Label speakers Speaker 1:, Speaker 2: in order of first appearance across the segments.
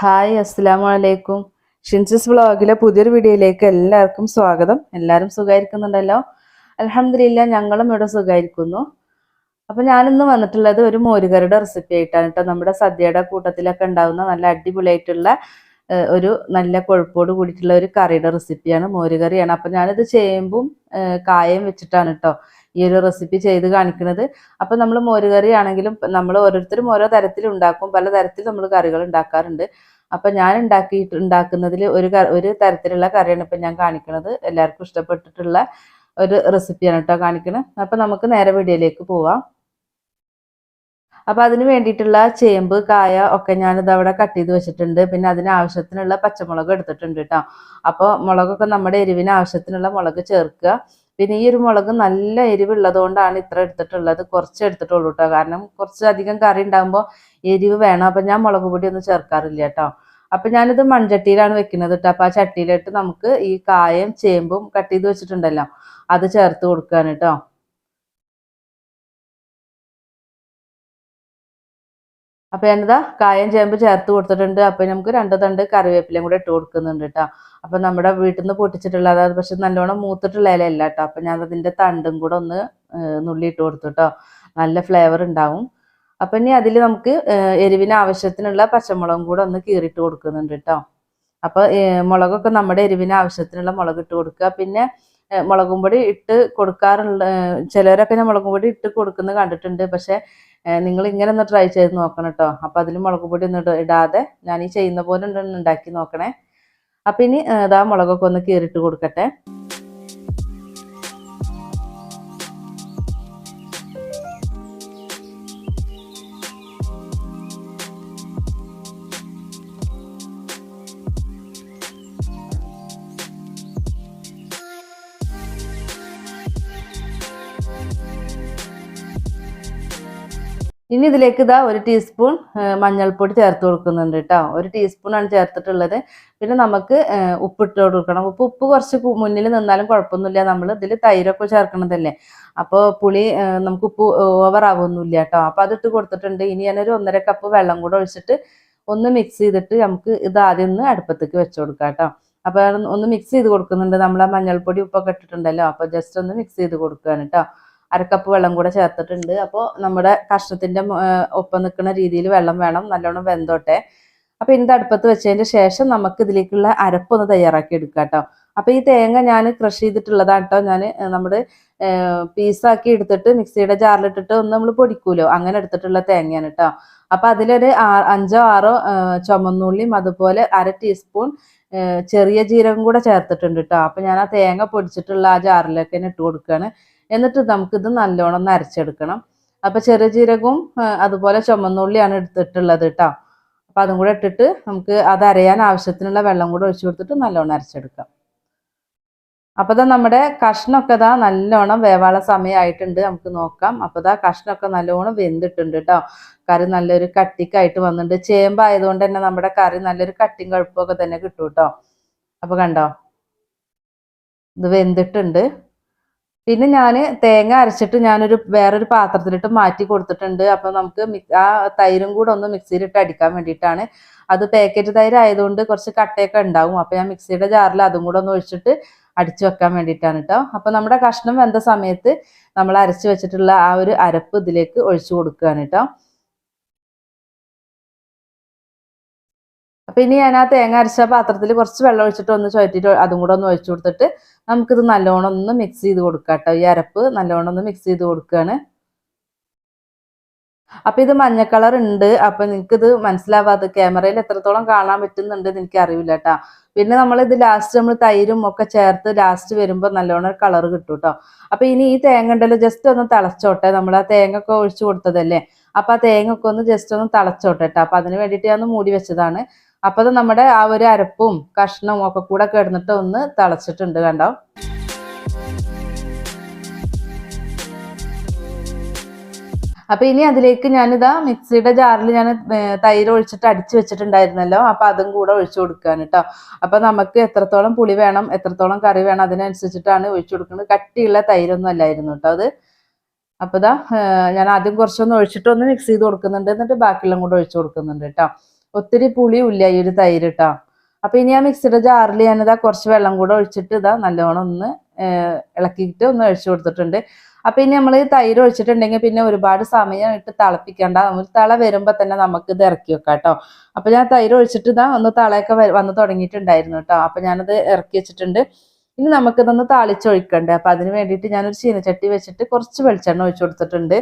Speaker 1: Hi അസ്സലാമു അലൈക്കും ഷിൻസിസ് വ്ളോഗിലെ പുതിയൊരു വീഡിയോയിലേക്ക് എല്ലാവർക്കും സ്വാഗതം. എല്ലാവരും സുഖമായിരിക്കുന്നുണ്ടല്ലോ അലഹമില്ല ഞങ്ങളും ഇവിടെ സുഖമായിരിക്കുന്നു അപ്പം ഞാനിന്ന് വന്നിട്ടുള്ളത് ഒരു മോരുകറിയുടെ റെസിപ്പി ആയിട്ടാണ് കേട്ടോ. നമ്മുടെ സദ്യയുടെ കൂട്ടത്തിലൊക്കെ ഉണ്ടാകുന്ന നല്ല അടിപൊളിയായിട്ടുള്ള ഒരു നല്ല കൊഴുപ്പോട് കൂടിയിട്ടുള്ള ഒരു കറിയുടെ റെസിപ്പിയാണ് മോരുകറിയാണ്. അപ്പം ഞാനിത് ചേമ്പും കായയും വെച്ചിട്ടാണ് കേട്ടോ ഈ ഒരു റെസിപ്പി ചെയ്ത് കാണിക്കുന്നത് അപ്പൊ നമ്മൾ മോരുകറി ആണെങ്കിലും നമ്മൾ ഓരോരുത്തരും ഓരോ തരത്തിൽ ഉണ്ടാക്കും പല തരത്തിൽ നമ്മൾ കറികൾ ഉണ്ടാക്കാറുണ്ട്. അപ്പൊ ഞാൻ ഉണ്ടാക്കിയിട്ട് ഉണ്ടാക്കുന്നതിൽ ഒരു ഒരു തരത്തിലുള്ള കറിയാണ് ഇപ്പൊ ഞാൻ കാണിക്കുന്നത് എല്ലാവർക്കും ഇഷ്ടപ്പെട്ടിട്ടുള്ള ഒരു റെസിപ്പിയാണ് കേട്ടോ കാണിക്കുന്നത് അപ്പൊ നമുക്ക് നേരെ വീഡിയോയിലേക്ക് പോവാം. അപ്പൊ അതിന് വേണ്ടിയിട്ടുള്ള ചേമ്പ് കായ ഒക്കെ ഞാനിത് അവിടെ കട്ട് ചെയ്ത് വെച്ചിട്ടുണ്ട്. പിന്നെ അതിന് ആവശ്യത്തിനുള്ള പച്ചമുളക് എടുത്തിട്ടുണ്ട് കേട്ടോ. അപ്പോൾ മുളകൊക്കെ നമ്മുടെ എരിവിന് ആവശ്യത്തിനുള്ള മുളക് ചേർക്കുക. പിന്നെ ഈ ഒരു മുളക് നല്ല എരിവുള്ളത് കൊണ്ടാണ് ഇത്ര എടുത്തിട്ടുള്ളത്. കുറച്ച് എടുത്തിട്ടുള്ളൂ കേട്ടോ കാരണം കുറച്ച് അധികം കറി ഉണ്ടാകുമ്പോൾ എരിവ് വേണം. അപ്പം ഞാൻ മുളക് പൊടി ഒന്നും ചേർക്കാറില്ല കേട്ടോ അപ്പം ഞാനിത് മൺചട്ടിയിലാണ് വെക്കുന്നത് കേട്ടോ അപ്പം ആ ചട്ടിയിലിട്ട് നമുക്ക് ഈ കായം ചേമ്പും കട്ട് ചെയ്ത് വെച്ചിട്ടുണ്ടല്ലോ. അത് ചേർത്ത് കൊടുക്കുകയാണ് കേട്ടോ അപ്പൊ ഞാനിതാ കായം ചേമ്പ് ചേർത്ത് കൊടുത്തിട്ടുണ്ട്. അപ്പോൾ നമുക്ക് രണ്ട് തണ്ട് കറിവേപ്പിലയും കൂടെ ഇട്ട് കൊടുക്കുന്നുണ്ട് കേട്ടോ അപ്പം നമ്മുടെ വീട്ടിൽ നിന്ന് പൊട്ടിച്ചിട്ടുള്ള അതായത് പക്ഷെ നല്ലോണം മൂത്തിട്ടുള്ള ഇലയല്ല കേട്ടോ അപ്പോൾ ഞാൻ അതിന്റെ തണ്ടും കൂടെ ഒന്ന് നുള്ളിയിട്ട് കൊടുത്തു കേട്ടോ നല്ല ഫ്ലേവർ ഉണ്ടാവും. അപ്പം ഇനി അതിൽ നമുക്ക് എരിവിന് ആവശ്യത്തിനുള്ള പച്ചമുളകും കൂടെ ഒന്ന് കീറിയിട്ട് കൊടുക്കുന്നുണ്ട് കേട്ടോ അപ്പോൾ മുളകൊക്കെ നമ്മുടെ എരിവിന് ആവശ്യത്തിനുള്ള മുളക് ഇട്ട് കൊടുക്കുക. പിന്നെ മുളകും പൊടി ഇട്ട് കൊടുക്കാറുള്ള ചിലരൊക്കെ ഞാൻ മുളകും പൊടി ഇട്ട് കൊടുക്കുന്നത് കണ്ടിട്ടുണ്ട്. പക്ഷെ നിങ്ങൾ ഇങ്ങനെ ഒന്ന് ട്രൈ ചെയ്ത് നോക്കണം കേട്ടോ അപ്പൊ അതിൽ മുളക് പൊടി ഒന്നും ഇടാതെ ഞാൻ ഈ ചെയ്യുന്ന പോലെ ഉണ്ടാക്കി നോക്കണേ. അപ്പൊ ഇനി ഇതാ മുളകൊക്കെ ഒന്ന് കീറിട്ട് കൊടുക്കട്ടെ. ഇനി ഇതിലേക്ക് ഇതാ ഒരു ടീസ്പൂൺ മഞ്ഞൾപ്പൊടി ചേർത്ത് കൊടുക്കുന്നുണ്ട് കേട്ടോ. ഒരു ടീസ്പൂണാണ് ചേർത്തിട്ടുള്ളത്. പിന്നെ നമുക്ക് ഉപ്പിട്ട് കൊടുക്കണം. ഉപ്പ് ഉപ്പ് കുറച്ച് മുന്നിൽ നിന്നാലും കുഴപ്പമൊന്നുമില്ല. നമ്മൾ ഇതിൽ തൈരൊക്കെ ചേർക്കണതല്ലേ. അപ്പോൾ പുളി നമുക്ക് ഉപ്പ് ഓവർ ആവുമൊന്നുമില്ല കേട്ടോ. അപ്പോൾ അതിട്ട് കൊടുത്തിട്ടുണ്ട്. ഇനി ഞാനൊരു ഒന്നര കപ്പ് വെള്ളം കൂടെ ഒഴിച്ചിട്ട് ഒന്ന് മിക്സ് ചെയ്തിട്ട് നമുക്ക് ഇത് ആദ്യം ഒന്ന് അടുപ്പത്തേക്ക് വെച്ച് കൊടുക്കാം കേട്ടോ. അപ്പോൾ ഒന്ന് മിക്സ് ചെയ്ത് കൊടുക്കുന്നുണ്ട്. നമ്മൾ മഞ്ഞൾപ്പൊടി ഉപ്പൊക്കെ ഇട്ടിട്ടുണ്ടല്ലോ. അപ്പോൾ ജസ്റ്റ് ഒന്ന് മിക്സ് ചെയ്ത് കൊടുക്കുകയാണ് കേട്ടോ. അരക്കപ്പ് വെള്ളം കൂടെ ചേർത്തിട്ടുണ്ട്. അപ്പോൾ നമ്മുടെ കഷ്ണത്തിന്റെ ഒപ്പം നിൽക്കുന്ന രീതിയിൽ വെള്ളം വേണം നല്ലോണം വെന്തോട്ടെ. അപ്പോൾ ഇത് അടുപ്പത്ത് വെച്ചതിന് ശേഷം നമുക്ക് ഇതിലേക്കുള്ള അരപ്പൊന്ന് തയ്യാറാക്കി എടുക്കാം കേട്ടോ. അപ്പം ഈ തേങ്ങ ഞാൻ ക്രഷ് ചെയ്തിട്ടുള്ളതാണ് കേട്ടോ. ഞാൻ നമ്മുടെ പീസാക്കി എടുത്തിട്ട് മിക്സിയുടെ ജാറിലിട്ടിട്ട് ഒന്ന് നമ്മൾ പൊടിക്കൂലോ? അങ്ങനെ എടുത്തിട്ടുള്ള തേങ്ങയാണ് കേട്ടോ. അപ്പോൾ അതിലൊരു അഞ്ചോ ആറോ ചുമന്നുള്ളിയും അതുപോലെ അര ടീസ്പൂൺ ചെറിയ ജീരകം കൂടെ ചേർത്തിട്ടുണ്ട് കേട്ടോ. അപ്പോൾ ഞാൻ ആ തേങ്ങ പൊടിച്ചിട്ടുള്ള ആ ജാറിലേക്ക് ഇട്ട് കൊടുക്കുകയാണ് എന്നിട്ട് നമുക്കിത് നല്ലോണം ഒന്ന് അരച്ചെടുക്കണം അപ്പൊ ചെറിയ ജീരകവും അതുപോലെ ചുമന്നുള്ളിയാണ് എടുത്തിട്ടുള്ളത് കേട്ടോ അപ്പൊ അതും കൂടെ ഇട്ടിട്ട് നമുക്ക് അത് അരയാൻ ആവശ്യത്തിനുള്ള വെള്ളം കൂടെ ഒഴിച്ചു കൊടുത്തിട്ട് നല്ലോണം അരച്ചെടുക്കാം അപ്പൊ ദാ നമ്മുടെ കഷ്ണമൊക്കെ ഇതാ നല്ലോണം വേവാള സമയമായിട്ടുണ്ട് നമുക്ക് നോക്കാം. അപ്പൊ ദാ കഷ്ണമൊക്കെ നല്ലോണം വെന്തിട്ടുണ്ട് കേട്ടോ കറി നല്ലൊരു കട്ടിക്കായിട്ട് വന്നിട്ടുണ്ട്. ചേമ്പായതുകൊണ്ട് തന്നെ നമ്മുടെ കറി നല്ലൊരു കട്ടിയും കഴുപ്പൊക്കെ തന്നെ കിട്ടും കേട്ടോ അപ്പൊ കണ്ടോ? ഇത് വെന്തിട്ടുണ്ട്. പിന്നെ ഞാൻ തേങ്ങ അരച്ചിട്ട് ഞാനൊരു വേറൊരു പാത്രത്തിലിട്ട് മാറ്റി കൊടുത്തിട്ടുണ്ട്. അപ്പോൾ നമുക്ക് ആ തൈരും കൂടെ ഒന്ന് മിക്സിയിലിട്ട് അടിക്കാൻ വേണ്ടിയിട്ടാണ്. അത് പാക്കറ്റ് തൈര് ആയതുകൊണ്ട് കുറച്ച് കട്ടയൊക്കെ ഉണ്ടാവും. അപ്പോൾ ഞാൻ മിക്സിയുടെ ജാറിൽ അതും കൂടെ ഒന്ന് ഒഴിച്ചിട്ട് അടിച്ചു വെക്കാൻ വേണ്ടിയിട്ടാണ് കേട്ടോ അപ്പോൾ നമ്മുടെ കഷ്ണം വെന്ത സമയത്ത് നമ്മൾ അരച്ച് വെച്ചിട്ടുള്ള ആ ഒരു അരപ്പ് ഇതിലേക്ക് ഒഴിച്ചു കൊടുക്കുകയാണ് കേട്ടോ അപ്പൊ ഇനി ഞാൻ ആ തേങ്ങ അരച്ച പാത്രത്തിൽ കുറച്ച് വെള്ളം ഒഴിച്ചിട്ട് ഒന്ന് ചുഴറ്റിട്ട് അതും കൂടെ ഒന്ന് ഒഴിച്ചു കൊടുത്തിട്ട് നമുക്കിത് നല്ലോണം ഒന്ന് മിക്സ് ചെയ്ത് കൊടുക്കാം കേട്ടോ ഈ അരപ്പ് നല്ലോണം ഒന്ന് മിക്സ് ചെയ്ത് കൊടുക്കുകയാണ് അപ്പൊ ഇത് മഞ്ഞ കളർ ഉണ്ട് അപ്പൊ ഇത് മനസ്സിലാവാതെ ക്യാമറയിൽ എത്രത്തോളം കാണാൻ പറ്റുന്നുണ്ട് എനിക്ക് അറിയില്ല കേട്ടോ പിന്നെ നമ്മൾ ഇത് ലാസ്റ്റ് നമ്മൾ തൈരും ഒക്കെ ചേർത്ത് ലാസ്റ്റ് വരുമ്പോൾ നല്ലോണം കളർ കിട്ടും കേട്ടോ അപ്പൊ ഇനി ഈ തേങ്ങ ഉണ്ടല്ലോ ജസ്റ്റ് ഒന്ന് തിളച്ചോട്ടെ. നമ്മൾ ആ തേങ്ങ ഒക്കെ ഒഴിച്ചു കൊടുത്തതല്ലേ? അപ്പൊ ആ തേങ്ങ ഒക്കെ ഒന്ന് ജസ്റ്റ് ഒന്ന് തിളച്ചോട്ടെ കേട്ടോ അപ്പൊ അതിന് വേണ്ടിയിട്ട് ഞാൻ ഒന്ന് മൂടി വെച്ചതാണ്. അപ്പൊ അത് നമ്മുടെ ആ ഒരു അരപ്പും കഷ്ണവും ഒക്കെ കൂടെ കിടന്നിട്ട് ഒന്ന് തിളച്ചിട്ടുണ്ട് കണ്ടോ? അപ്പൊ ഇനി അതിലേക്ക് ഞാനിതാ മിക്സിയുടെ ജാറിൽ ഞാൻ തൈര് ഒഴിച്ചിട്ട് അടിച്ചു വെച്ചിട്ടുണ്ടായിരുന്നല്ലോ. അപ്പൊ അതും കൂടെ ഒഴിച്ചു കൊടുക്കാൻ കേട്ടോ അപ്പൊ നമുക്ക് എത്രത്തോളം പുളി വേണം എത്രത്തോളം കറി വേണം അതിനനുസരിച്ചിട്ടാണ് ഒഴിച്ചു കൊടുക്കുന്നത്. കട്ടിയുള്ള തൈരൊന്നും അല്ലായിരുന്നു കേട്ടോ അത്. അപ്പൊ ഇതാ ഞാൻ ആദ്യം കുറച്ചൊന്ന് ഒഴിച്ചിട്ടൊന്ന് മിക്സ് ചെയ്ത് കൊടുക്കുന്നുണ്ട്. എന്നിട്ട് ബാക്കിയെല്ലാം കൂടെ ഒഴിച്ചു കൊടുക്കുന്നുണ്ട് കേട്ടോ ഒത്തിരി പുളിയില്ല ഈ ഒരു തൈര് കേട്ടോ അപ്പൊ ഇനി ആ മിക്സിയുടെ ജാറിൽ ഞാനിതാ കുറച്ച് വെള്ളം കൂടെ ഒഴിച്ചിട്ട് ഇതാ നല്ലോണം ഒന്ന് ഇളക്കിയിട്ട് ഒന്ന് ഒഴിച്ചു കൊടുത്തിട്ടുണ്ട്. അപ്പൊ ഇനി നമ്മൾ ഈ തൈര് ഒഴിച്ചിട്ടുണ്ടെങ്കിൽ പിന്നെ ഒരുപാട് സമയം ഇട്ട് തിളപ്പിക്കേണ്ട ഒരു തള വരുമ്പോ തന്നെ നമുക്ക് ഇത് ഇറക്കി വെക്കാം കേട്ടോ അപ്പൊ ഞാൻ തൈര് ഒഴിച്ചിട്ട് ഇതാ ഒന്ന് തളയൊക്കെ വന്ന് തുടങ്ങിയിട്ടുണ്ടായിരുന്നു കേട്ടോ അപ്പൊ ഞാനത് ഇറക്കി വെച്ചിട്ടുണ്ട്. ഇനി നമുക്കിതൊന്ന് താളിച്ചൊഴിക്കണ്ടേ അപ്പൊ അതിന് വേണ്ടിയിട്ട് ഞാനൊരു ചീനച്ചട്ടി വെച്ചിട്ട് കുറച്ച് വെളിച്ചെണ്ണ ഒഴിച്ചു കൊടുത്തിട്ടുണ്ട്.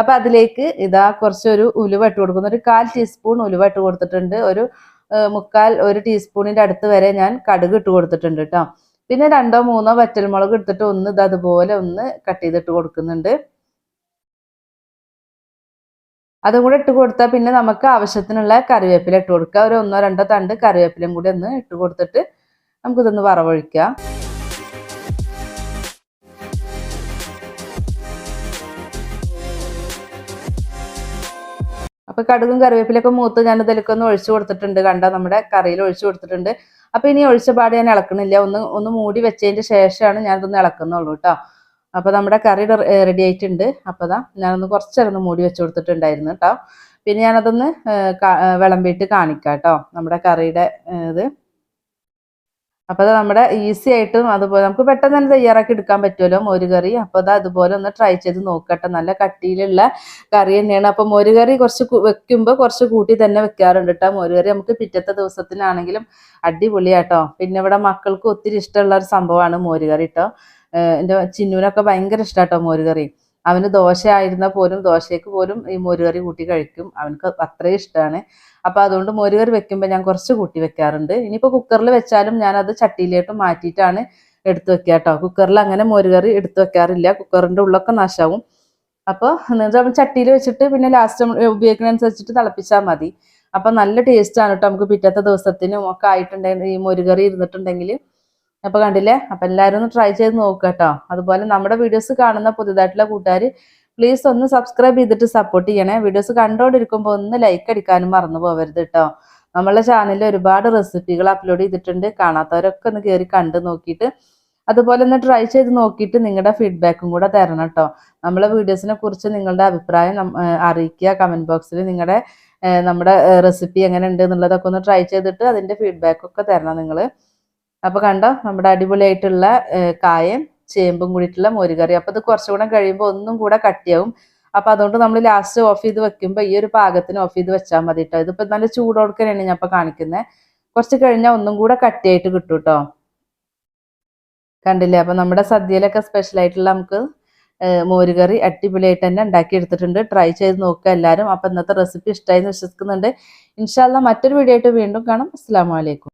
Speaker 1: അപ്പൊ അതിലേക്ക് ഇതാ കുറച്ചൊരു ഉലുവ ഇട്ട് കൊടുക്കുന്നു. ഒരു കാൽ ടീസ്പൂൺ ഉലുവ ഇട്ട് കൊടുത്തിട്ടുണ്ട്. ഒരു മുക്കാൽ ഒരു ടീസ്പൂണിന്റെ അടുത്ത് വരെ ഞാൻ കടുക് ഇട്ട് കൊടുത്തിട്ടുണ്ട് കേട്ടോ പിന്നെ രണ്ടോ മൂന്നോ വറ്റൽമുളക് എടുത്തിട്ട് ഒന്ന് ഇത് അതുപോലെ ഒന്ന് കട്ട് ചെയ്തിട്ട് കൊടുക്കുന്നുണ്ട്. അതും കൂടെ ഇട്ട് കൊടുത്താൽ പിന്നെ നമുക്ക് ആവശ്യത്തിനുള്ള കറിവേപ്പില ഇട്ട് കൊടുക്കുക ഒരു ഒന്നോ രണ്ടോ തണ്ട് കറിവേപ്പിലയും കൂടി ഒന്ന് ഇട്ട് കൊടുത്തിട്ട് നമുക്കിതൊന്ന് വറവൊഴിക്കാം. അപ്പൊ കടുകും കറിവേപ്പിലൊക്കെ മൂത്ത് ഞാൻ ഇതിലേക്ക് ഒന്ന് ഒഴിച്ചു കൊടുത്തിട്ടുണ്ട്. കണ്ട? നമ്മുടെ കറിയിൽ ഒഴിച്ചു കൊടുത്തിട്ടുണ്ട്. അപ്പൊ ഇനി ഒഴിച്ച പാട് ഞാൻ ഇളക്കണില്ല. ഒന്ന് ഒന്ന് മൂടി വെച്ചതിന്റെ ശേഷമാണ് ഞാൻ ഇതൊന്ന് ഇളക്കുന്നുള്ളൂ കേട്ടോ അപ്പൊ നമ്മുടെ കറി റെഡി ആയിട്ടുണ്ട്. അപ്പൊ ദാ ഞാനൊന്ന് കുറച്ചേരൊന്ന് മൂടി വെച്ച് കൊടുത്തിട്ടുണ്ടായിരുന്നു കേട്ടോ പിന്നെ ഞാനതൊന്ന് വിളമ്പിയിട്ട് കാണിക്കാം കേട്ടോ നമ്മുടെ കറിയുടെ ഇത്. അപ്പൊ അത് നമ്മുടെ ഈസി ആയിട്ടും അതുപോലെ നമുക്ക് പെട്ടെന്ന് തന്നെ തയ്യാറാക്കി എടുക്കാൻ പറ്റുമല്ലോ മോര് കറി. അപ്പൊ അത് അതുപോലെ ഒന്ന് ട്രൈ ചെയ്ത് നോക്കട്ടെ. നല്ല കട്ടിയിലുള്ള കറി തന്നെയാണ്. അപ്പൊ മോര് കറി കുറച്ച് വെക്കുമ്പോൾ വെക്കുമ്പോ കുറച്ച് കൂട്ടി തന്നെ വെക്കാറുണ്ട് കേട്ടോ മോര് കറി നമുക്ക് പിറ്റത്തെ ദിവസത്തിനാണെങ്കിലും അടിപൊളിയാട്ടോ. പിന്നെ ഇവിടെ മക്കൾക്ക് ഒത്തിരി ഇഷ്ടമുള്ള ഒരു സംഭവമാണ് മോര് കറി കേട്ടോ എന്റെ ചിന്നുവിനൊക്കെ ഭയങ്കര ഇഷ്ടമാട്ടോ മോര് കറി. അവന് ദോശ ആയിരുന്നാൽ പോലും ദോശയ്ക്ക് പോലും ഈ മോരുകറി കൂട്ടി കഴിക്കും. അവനക്ക് അത്രയും ഇഷ്ടമാണ് അപ്പോൾ അതുകൊണ്ട് മോരുകറി വെക്കുമ്പോൾ ഞാൻ കുറച്ച് കൂട്ടി വെക്കാറുണ്ട്. ഇനിയിപ്പോൾ കുക്കറിൽ വെച്ചാലും ഞാനത് ചട്ടിയിലോട്ട് മാറ്റിയിട്ടാണ് എടുത്തു വെക്കുക കേട്ടോ കുക്കറിൽ അങ്ങനെ മോരുകറി എടുത്ത് വെക്കാറില്ല. കുക്കറിന്റെ ഉള്ളൊക്കെ നാശാവും. അപ്പോൾ നമ്മൾ ചട്ടിയിൽ വെച്ചിട്ട് പിന്നെ ലാസ്റ്റ് ഉപയോഗിക്കുന്നതനുസരിച്ചിട്ട് തിളപ്പിച്ചാൽ മതി. അപ്പം നല്ല ടേസ്റ്റാണ് കേട്ടോ നമുക്ക് പിറ്റത്തെ ദിവസത്തിനും ഒക്കെ ആയിട്ടുണ്ടെങ്കിൽ ഈ മോര് കറി ഇരുന്നിട്ടുണ്ടെങ്കിൽ അപ്പൊ കണ്ടില്ലേ? അപ്പൊ എല്ലാവരും ഒന്ന് ട്രൈ ചെയ്ത് നോക്കുക കേട്ടോ. അതുപോലെ നമ്മുടെ വീഡിയോസ് കാണുന്ന പുതുതായിട്ടുള്ള കൂട്ടുകാർ പ്ലീസ് ഒന്ന് സബ്സ്ക്രൈബ് ചെയ്തിട്ട് സപ്പോർട്ട് ചെയ്യണേ. വീഡിയോസ് കണ്ടോണ്ടിരിക്കുമ്പോ ഒന്ന് ലൈക്ക് അടിക്കാനും മറന്നു പോകരുത് കേട്ടോ. നമ്മളെ ചാനലിൽ ഒരുപാട് റെസിപ്പികൾ അപ്ലോഡ് ചെയ്തിട്ടുണ്ട്. കാണാത്തവരൊക്കെ ഒന്ന് കയറി കണ്ട് നോക്കിയിട്ട് അതുപോലെ ഒന്ന് ട്രൈ ചെയ്ത് നോക്കിയിട്ട് നിങ്ങളുടെ ഫീഡ്ബാക്കും കൂടെ തരണം കേട്ടോ. നമ്മളെ വീഡിയോസിനെ കുറിച്ച് നിങ്ങളുടെ അഭിപ്രായം അറിയിക്കുക. കമന്റ് ബോക്സിൽ നിങ്ങളുടെ നമ്മുടെ റെസിപ്പി എങ്ങനെ ഉണ്ട് എന്നുള്ളതൊക്കെ ഒന്ന് ട്രൈ ചെയ്തിട്ട് അതിന്റെ ഫീഡ്ബാക്കൊക്കെ തരണം നിങ്ങൾ അപ്പൊ കണ്ടോ നമ്മുടെ അടിപൊളിയായിട്ടുള്ള കായം ചേമ്പും കൂടിയിട്ടുള്ള മോരുകറി. അപ്പോൾ ഇത് കുറച്ചുകൂടെ കഴിയുമ്പോൾ ഒന്നും കൂടെ കട്ടിയാവും. അപ്പൊ അതുകൊണ്ട് നമ്മൾ ലാസ്റ്റ് ഓഫ് ചെയ്ത് വെക്കുമ്പോൾ ഈ ഒരു പാകത്തിന് ഓഫ് ചെയ്ത് വെച്ചാൽ മതി കേട്ടോ ഇതിപ്പോ നല്ല ചൂടോടുക്കനാണ് ഞാൻ ഇപ്പൊ കാണിക്കുന്നത് കുറച്ച് കഴിഞ്ഞാൽ ഒന്നും കൂടെ കട്ടിയായിട്ട് കിട്ടും കേട്ടോ കണ്ടില്ലേ? അപ്പൊ നമ്മുടെ സദ്യയിലൊക്കെ സ്പെഷ്യൽ ആയിട്ടുള്ള നമുക്ക് മോരുകറി അടിപൊളിയായിട്ട് തന്നെ ഉണ്ടാക്കി എടുത്തിട്ടുണ്ട്. ട്രൈ ചെയ്ത് നോക്കുക എല്ലാവരും അപ്പൊ ഇന്നത്തെ റെസിപ്പി ഇഷ്ടമായി എന്ന് വിശ്വസിക്കുന്നുണ്ട്. ഇൻഷാല്ല മറ്റൊരു വീഡിയോ ആയിട്ട് വീണ്ടും കാണാം. അസ്സാം വലൈക്കും